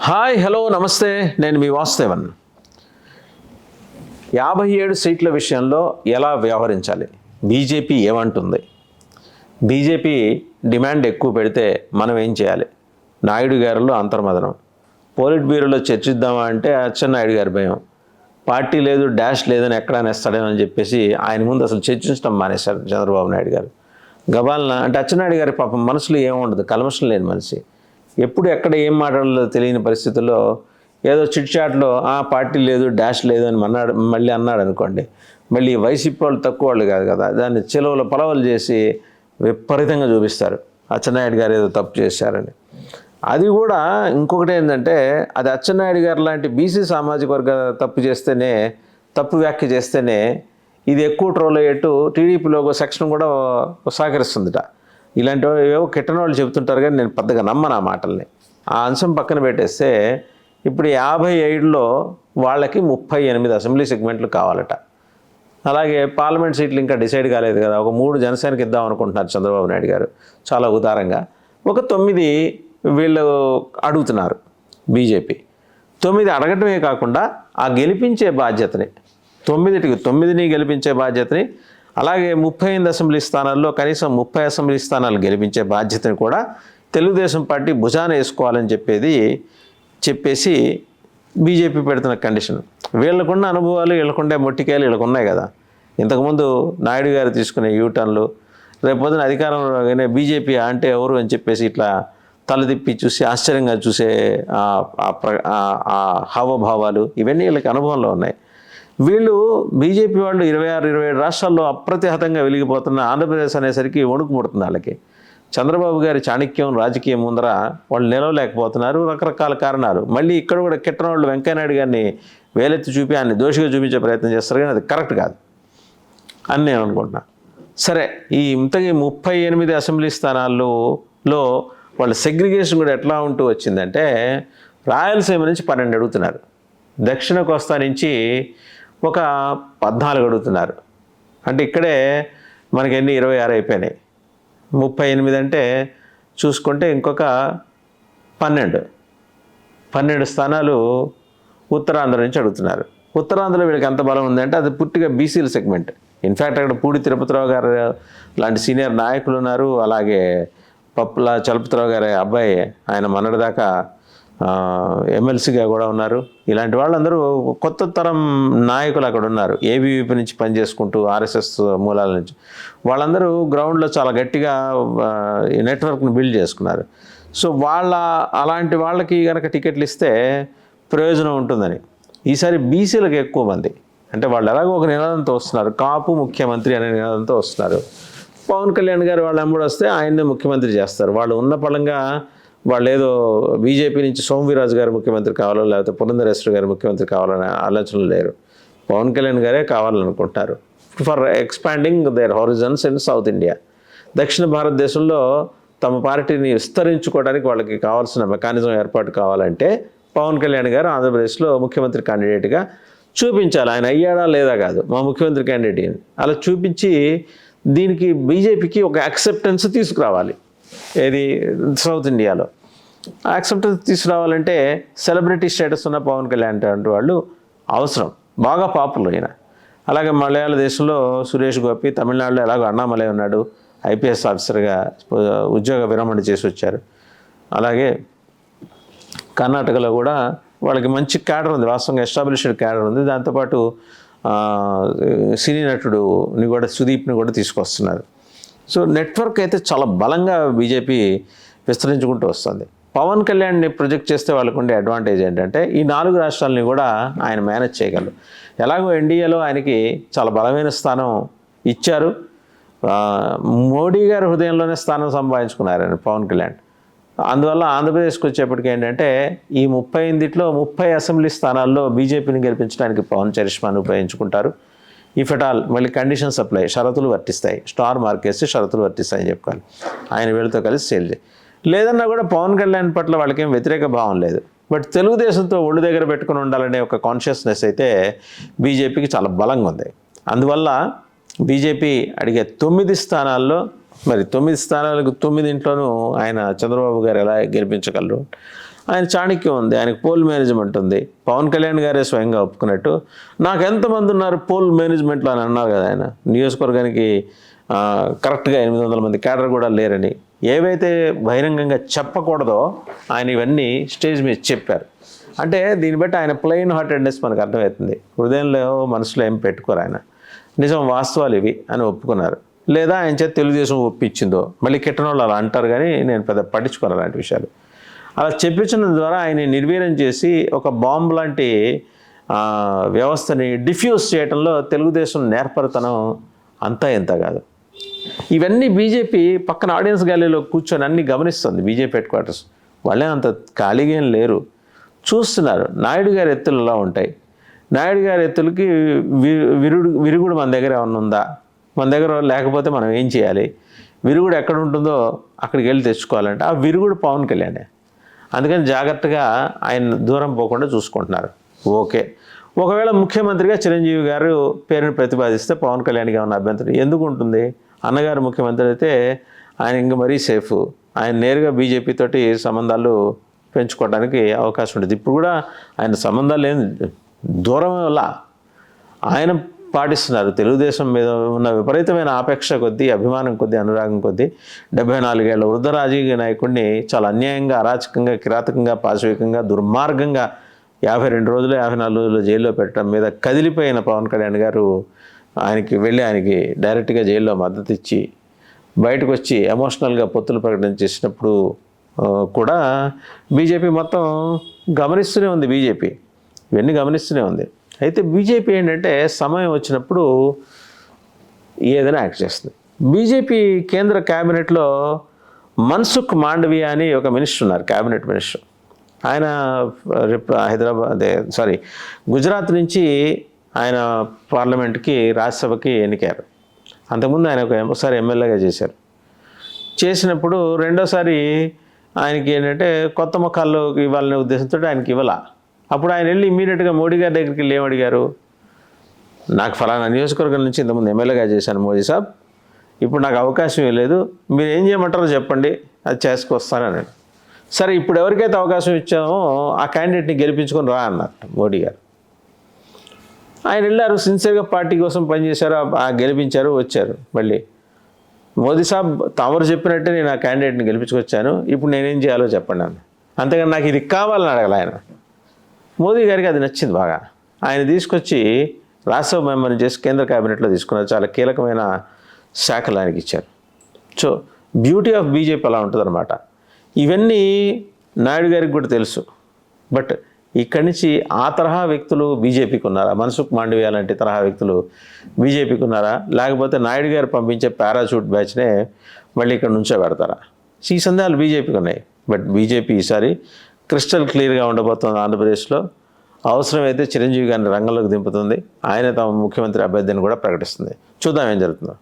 Hi hello నమస్తే. నేను మీ వాసుదేవన్. యాభై ఏడు సీట్ల విషయంలో ఎలా వ్యవహరించాలి? బీజేపీ ఏమంటుంది? బీజేపీ డిమాండ్ ఎక్కువ పెడితే మనం ఏం చేయాలి? నాయుడు గారిలో అంతర్మదనం. పోలిట్ బ్యూరోలో చర్చిద్దామా అంటే అచ్చెన్నాయుడు గారి భయం. పార్టీ లేదు డాష్ లేదని ఎక్కడ నేస్తాడేమని చెప్పేసి ఆయన ముందు అసలు చర్చించడం మానేశారు చంద్రబాబు నాయుడు గారు. గబాలన అంటే అచ్చెన్నాయుడు గారి పాపం మనసులో ఏముండదు? కల్మషం లేని మనిషి. ఎప్పుడు ఎక్కడ ఏం మాట్లాడాలో తెలియని పరిస్థితుల్లో ఏదో చిట్చాట్లో ఆ పార్టీ లేదు డాష్ లేదు అని అన్నాడు మళ్ళీ అన్నాడు అనుకోండి. మళ్ళీ వైసీపీ వాళ్ళు తక్కువ వాళ్ళు కాదు కదా దాన్ని చెలవులు పలవలు చేసి విపరీతంగా చూపిస్తారు. అచ్చెన్నాయుడు గారు ఏదో తప్పు చేశారని. అది కూడా ఇంకొకటి ఏంటంటే అది అచ్చెన్నాయుడు గారు లాంటి బీసీ సామాజిక వర్గ తప్పు చేస్తేనే తప్పు వ్యాఖ్య చేస్తేనే ఇది ఎక్కువ ట్రోల్ అయ్యేట్టు టీడీపీలో ఒక సెక్షన్ కూడా సహకరిస్తుందిట. ఇలాంటి ఏవో కిట్టన వాళ్ళు చెబుతుంటారు కానీ నేను పెద్దగా నమ్మను ఆ మాటల్ని. ఆ అంశం పక్కన పెట్టేస్తే ఇప్పుడు యాభై ఏడులో వాళ్ళకి ముప్పై ఎనిమిది అసెంబ్లీ సెగ్మెంట్లు కావాలట. అలాగే పార్లమెంట్ సీట్లు ఇంకా డిసైడ్ కాలేదు కదా ఒక మూడు జనసేనకి ఇద్దాం అనుకుంటున్నారు చంద్రబాబు నాయుడు గారు చాలా ఉదారంగా. ఒక తొమ్మిది వీళ్ళు అడుగుతున్నారు బీజేపీ. తొమ్మిది అడగటమే కాకుండా ఆ గెలిపించే బాధ్యతని తొమ్మిదిటికి తొమ్మిదిని గెలిపించే బాధ్యతని అలాగే ముప్పై ఎనిమిది అసెంబ్లీ స్థానాల్లో కనీసం ముప్పై అసెంబ్లీ స్థానాలు గెలిపించే బాధ్యతను కూడా తెలుగుదేశం పార్టీ భుజాన వేసుకోవాలని చెప్పేది చెప్పేసి బీజేపీ పెడుతున్న కండిషన్. వీళ్ళకున్న అనుభవాలు వీళ్ళకుండే మొట్టికాయలు వీళ్ళకున్నాయి కదా. ఇంతకుముందు నాయుడు గారు తీసుకునే యూటర్న్లు రేపొద్దున అధికారంలో రాగానే బీజేపీ అంటే ఎవరు అని చెప్పేసి ఇట్లా తలదిప్పి చూసి ఆశ్చర్యంగా చూసే ఆ హావభావాలు ఇవన్నీ వీళ్ళకి అనుభవంలో ఉన్నాయి. వీళ్ళు బీజేపీ వాళ్ళు ఇరవై ఆరు ఇరవై ఏడు రాష్ట్రాల్లో అప్రతిహతంగా వెలిగిపోతున్న ఆంధ్రప్రదేశ్ అనేసరికి వణుకు వాళ్ళకి. చంద్రబాబు గారి చాణక్యం రాజకీయం ముందర వాళ్ళు నిలవలేకపోతున్నారు రకరకాల కారణాలు. మళ్ళీ ఇక్కడ కూడా కిట్టనవాళ్ళు వెంకయ్యనాయుడు గారిని వేలెత్తి చూపి ఆయన్ని దోషిగా చూపించే ప్రయత్నం చేస్తారు కానీ అది కరెక్ట్ కాదు. అని నేను అనుకుంటున్నా. సరే ఈ ఇంతకీ ముప్పై ఎనిమిది అసెంబ్లీ స్థానాల్లో లో వాళ్ళ సెగ్రిగేషన్ కూడా ఎట్లా ఉంటూ వచ్చిందంటే రాయలసీమ నుంచి పన్నెండు అడుగుతున్నారు. దక్షిణ కోస్తా నుంచి ఒక పద్నాలుగు అడుగుతున్నారు. అంటే ఇక్కడే మనకి ఎన్ని? ఇరవై ఆరు అయిపోయినాయి. ముప్పై ఎనిమిది అంటే చూసుకుంటే ఇంకొక పన్నెండు. పన్నెండు స్థానాలు ఉత్తరాంధ్ర నుంచి అడుగుతున్నారు. ఉత్తరాంధ్రలో వీళ్ళకి ఎంత బలం ఉందంటే అది పూర్తిగా బీసీల సెగ్మెంట్. ఇన్ఫ్యాక్ట్ అక్కడ పూడి తిరుపతిరావు గారు లాంటి సీనియర్ నాయకులు ఉన్నారు. అలాగే పప్పుల చలపతిరావు గారి అబ్బాయి ఆయన మొన్నటిదాకా ఎమ్మెల్సీగా కూడా ఉన్నారు. ఇలాంటి వాళ్ళందరూ కొత్త తరం నాయకులు అక్కడ ఉన్నారు. ఏబీవీపీ నుంచి పనిచేసుకుంటూ ఆర్ఎస్ఎస్ మూలాల నుంచి. వాళ్ళందరూ గ్రౌండ్లో చాలా గట్టిగా ఈ నెట్వర్క్ని బిల్డ్ చేసుకున్నారు. సో వాళ్ళ అలాంటి వాళ్ళకి కనుక టికెట్లు ఇస్తే ప్రయోజనం ఉంటుందని. ఈసారి బీసీలకు ఎక్కువ మంది. అంటే వాళ్ళు ఎలాగో ఒక నినాదంతో వస్తున్నారు. కాపు ముఖ్యమంత్రి అనే నినాదంతో వస్తున్నారు. పవన్ కళ్యాణ్ గారు వాళ్ళు అమ్ముడు వస్తే ఆయన్నే ముఖ్యమంత్రి చేస్తారు. వాళ్ళు ఉన్న పళంగా వాళ్ళు ఏదో బీజేపీ నుంచి సోమవీరాజు గారు ముఖ్యమంత్రి కావాలో లేకపోతే పురంధరేశ్వర గారు ముఖ్యమంత్రి కావాలనే ఆలోచనలు లేరు. పవన్ కళ్యాణ్ గారే కావాలనుకుంటారు. For expanding their horizons in south India దక్షిణ భారతదేశంలో తమ పార్టీని విస్తరించుకోవడానికి వాళ్ళకి కావాల్సిన మెకానిజం ఏర్పాటు కావాలంటే పవన్ కళ్యాణ్ గారు ఆంధ్రప్రదేశ్లో ముఖ్యమంత్రి క్యాండిడేట్గా చూపించాలి. ఆయన అయ్యాడా లేదా కాదు. మా ముఖ్యమంత్రి క్యాండిడేట్ అలా చూపించి దీనికి బీజేపీకి ఒక యాక్సెప్టెన్స్ తీసుకురావాలి. ఏది సౌత్ ఇండియాలో. ఆ యాక్సెప్టెన్స్ తీసుకురావాలంటే సెలబ్రిటీ స్టేటస్ ఉన్న పవన్ కళ్యాణ్ అంటే వాళ్ళు అవసరం. బాగా పాపులర్ అయిన అలాగే మలయాళ దేశంలో సురేష్ గోపి తమిళనాడులో ఎలాగో అన్నామలై ఉన్నాడు. ఐపీఎస్ ఆఫీసర్గా ఉద్యోగ విరమణ చేసి వచ్చారు. అలాగే కర్ణాటకలో కూడా వాళ్ళకి మంచి క్యాడర్ ఉంది. వాస్తవంగా ఎస్టాబ్లిష్డ్ క్యాడర్ ఉంది. దాంతోపాటు సినీ నటుడుని కూడా సుదీప్ని కూడా తీసుకొస్తున్నారు. సో నెట్వర్క్ అయితే చాలా బలంగా బీజేపీ విస్తరించుకుంటూ వస్తుంది. పవన్ కళ్యాణ్ని ప్రొజెక్ట్ చేస్తే వాళ్ళకు ఉండే అడ్వాంటేజ్ ఏంటంటే ఈ నాలుగు రాష్ట్రాలని కూడా ఆయన మేనేజ్ చేయగలరు. ఎలాగో ఎన్డీఏలో ఆయనకి చాలా బలమైన స్థానం ఇచ్చారు. మోడీ గారి హృదయంలోనే స్థానం సంపాదించుకున్నారు ఆయన పవన్ కళ్యాణ్. అందువల్ల ఆంధ్రప్రదేశ్కి వచ్చేప్పటికి ఏంటంటే ఈ ముప్పై ఎనిమిదిలో ముప్పై అసెంబ్లీ స్థానాల్లో బీజేపీని గెలిపించడానికి పవన్ చరిష్మాను ఉపయోగించుకుంటారు. ఇఫ్ ఎట్ ఆల్ మళ్ళీ కండిషన్ సప్లై షరతులు వర్తిస్తాయి. స్టార్ మార్కేసి షరతులు వర్తిస్తాయని చెప్పుకోవాలి. ఆయన వీళ్ళతో కలిసి సేల్ చేయి. లేదన్నా కూడా పవన్ కళ్యాణ్ పట్ల వాళ్ళకేం వ్యతిరేక భావం లేదు. బట్ తెలుగుదేశంతో ఒళ్ళు దగ్గర పెట్టుకుని ఉండాలనే ఒక కాన్షియస్నెస్ అయితే బీజేపీకి చాలా బలంగా ఉంది. అందువల్ల బీజేపీ అడిగే తొమ్మిది స్థానాల్లో మరి తొమ్మిది స్థానాలకు తొమ్మిదింట్లోనూ ఆయన చంద్రబాబు గారు ఎలా గెలిపించగలరు? ఆయన చాణక్యం ఉంది ఆయనకు పోల్ మేనేజ్మెంట్ ఉంది. పవన్ కళ్యాణ్ గారే స్వయంగా ఒప్పుకున్నట్టు. నాకు ఎంతమంది ఉన్నారు పోల్ మేనేజ్మెంట్లో అని అన్నారు కదా ఆయన. నియోజకవర్గానికి కరెక్ట్గా ఎనిమిది వందల మంది క్యాడర్ కూడా లేరని. ఏవైతే బహిరంగంగా చెప్పకూడదో ఆయన ఇవన్నీ స్టేజ్ మీద చెప్పారు. అంటే దీన్ని బట్టి ఆయన ప్లెయిన్ హార్టెడ్నెస్ మనకు అర్థమవుతుంది. హృదయంలో మనసులో ఏం పెట్టుకోరు ఆయన. నిజం వాస్తవాలు ఇవి అని ఒప్పుకున్నారు. లేదా ఆయన చేత తెలుగుదేశం ఒప్పించిందో. మళ్ళీ కిట్టనోళ్ళు అలా అంటారు కానీ నేను పెద్ద పట్టించుకోను అలాంటి విషయాలు. అలా చెప్పించడం ద్వారా ఆయన నిర్వీర్యం చేసి ఒక బాంబు లాంటి వ్యవస్థని డిఫ్యూజ్ చేయడంలో తెలుగుదేశం నేర్పరితనం అంతా ఎంత కాదు. ఇవన్నీ బీజేపీ పక్కన ఆడియన్స్ గ్యాలరీలో కూర్చొని అన్ని గమనిస్తుంది బీజేపీ హెడ్ క్వార్టర్స్ వాళ్ళే అంత ఖాళీగా ఏం లేరు. చూస్తున్నారు నాయుడు గారి ఎత్తులు ఎలా ఉంటాయి? నాయుడు గారి ఎత్తులకి వి- విరుడు విరుగుడు మన దగ్గర ఏమన్నా ఉందా? మన దగ్గర లేకపోతే మనం ఏం చేయాలి? విరుగుడు ఎక్కడ ఉంటుందో అక్కడికి వెళ్ళి తెచ్చుకోవాలంటే ఆ విరుగుడు పవన్ కళ్యాణే. అందుకని జాగ్రత్తగా ఆయన దూరం పోకుండా చూసుకుంటున్నారు. ఓకే. ఒకవేళ ముఖ్యమంత్రిగా చిరంజీవి గారు పేరును ప్రతిపాదిస్తే పవన్ కళ్యాణ్గా ఉన్న అభ్యంతరం ఎందుకు ఉంటుంది అన్నగారు ముఖ్యమంత్రి అయితే ఆయన ఇంక మరీ సేఫ్. ఆయన నేరుగా బీజేపీ తోటి సంబంధాలు పెంచుకోవడానికి అవకాశం ఉంటుంది. ఇప్పుడు కూడా ఆయన సంబంధాలు ఏం దూరం వల్ల ఆయన పాటిస్తున్నారు. తెలుగుదేశం మీద ఉన్న విపరీతమైన ఆపేక్ష కొద్దీ అభిమానం కొద్దీ అనురాగం కొద్దీ డెబ్బై నాలుగేళ్ళ వృద్ధ రాజకీయ నాయకుడిని చాలా అన్యాయంగా అరాచకంగా కిరాతకంగా పాశవికంగా దుర్మార్గంగా యాభై రెండు రోజులు యాభై నాలుగు రోజులు జైల్లో పెట్టడం మీద కదిలిపోయిన పవన్ కళ్యాణ్ గారు ఆయనకి వెళ్ళి ఆయనకి డైరెక్ట్గా జైల్లో మద్దతు ఇచ్చి బయటకు వచ్చి ఎమోషనల్గా పొత్తులు ప్రకటన చేసినప్పుడు కూడా బీజేపీ మొత్తం గమనిస్తూనే ఉంది. బీజేపీ ఇవన్నీ గమనిస్తూనే ఉంది. అయితే బీజేపీ ఏంటంటే సమయం వచ్చినప్పుడు ఏదైనా యాక్ట్ చేస్తుంది. బీజేపీ కేంద్ర క్యాబినెట్లో మన్సుఖ్ మాండవియా అని ఒక మినిస్టర్ ఉన్నారు క్యాబినెట్ మినిస్టర్. ఆయన హైదరాబాద్ సారీ గుజరాత్ నుంచి ఆయన పార్లమెంట్కి రాజ్యసభకి ఎన్నికారు అంతకుముందు ఆయన ఒక ఒకసారి ఎమ్మెల్యేగా చేశారు. చేసినప్పుడు రెండోసారి ఆయనకి ఏంటంటే కొత్త ముఖాల్లో ఇవ్వాలనే ఉద్దేశంతో ఆయనకి ఇవ్వాల. అప్పుడు ఆయన వెళ్ళి ఇమీడియట్గా మోడీ గారి దగ్గరికి వెళ్ళి ఏమడిగారు నాకు ఫలానా నియోజకవర్గం నుంచి ఇంతకుముందు ఎమ్మెల్యేగా చేశాను మోదీ సాబ్. ఇప్పుడు నాకు అవకాశం లేదు. మీరు ఏం చేయమంటారో చెప్పండి. అది చేసుకొస్తానని సరే ఇప్పుడు ఎవరికైతే అవకాశం ఇచ్చామో ఆ క్యాండిడేట్ని గెలిపించుకొని రా అన్నారు మోడీ గారు. ఆయన వెళ్ళారు సిన్సియర్గా పార్టీ కోసం పనిచేశారు ఆ- గెలిపించారు వచ్చారు మళ్ళీ. మోదీ సాబ్ తమరు చెప్పినట్టే నేను ఆ క్యాండిడేట్ని గెలిపించుకొచ్చాను. ఇప్పుడు నేనేం చేయాలో చెప్పండి అన్న అంతేగాని నాకు ఇది కావాలని అడగల ఆయన. మోదీ గారికి అది నచ్చింది బాగా. ఆయన తీసుకొచ్చి రాజ్యసభ మెంబర్ని చేసి కేంద్ర క్యాబినెట్లో తీసుకున్నారు. చాలా కీలకమైన శాఖలు ఆయనకి ఇచ్చారు. సో బ్యూటీ ఆఫ్ బీజేపీ అలా ఉంటుందన్నమాట. ఇవన్నీ నాయుడు గారికి కూడా తెలుసు. బట్ ఇక్కడి నుంచి ఆ తరహా వ్యక్తులు బీజేపీకి ఉన్నారా? మన్సుఖ్ మాండవ్య లాంటి తరహా వ్యక్తులు బీజేపీకి ఉన్నారా? లేకపోతే నాయుడు గారు పంపించే పారాషూట్ బ్యాచ్నే మళ్ళీ ఇక్కడ నుంచో పెడతారా? ఈ సందేహాలు బీజేపీకి ఉన్నాయి. బట్ బీజేపీ ఈసారి క్రిస్టల్ క్లియర్గా ఉండబోతుంది ఆంధ్రప్రదేశ్లో. అవసరమైతే చిరంజీవి గారిని రంగంలోకి దింపుతుంది. ఆయన తమ ముఖ్యమంత్రి అభ్యర్థిని కూడా ప్రకటిస్తుంది. చూద్దాం ఏం జరుగుతుందో.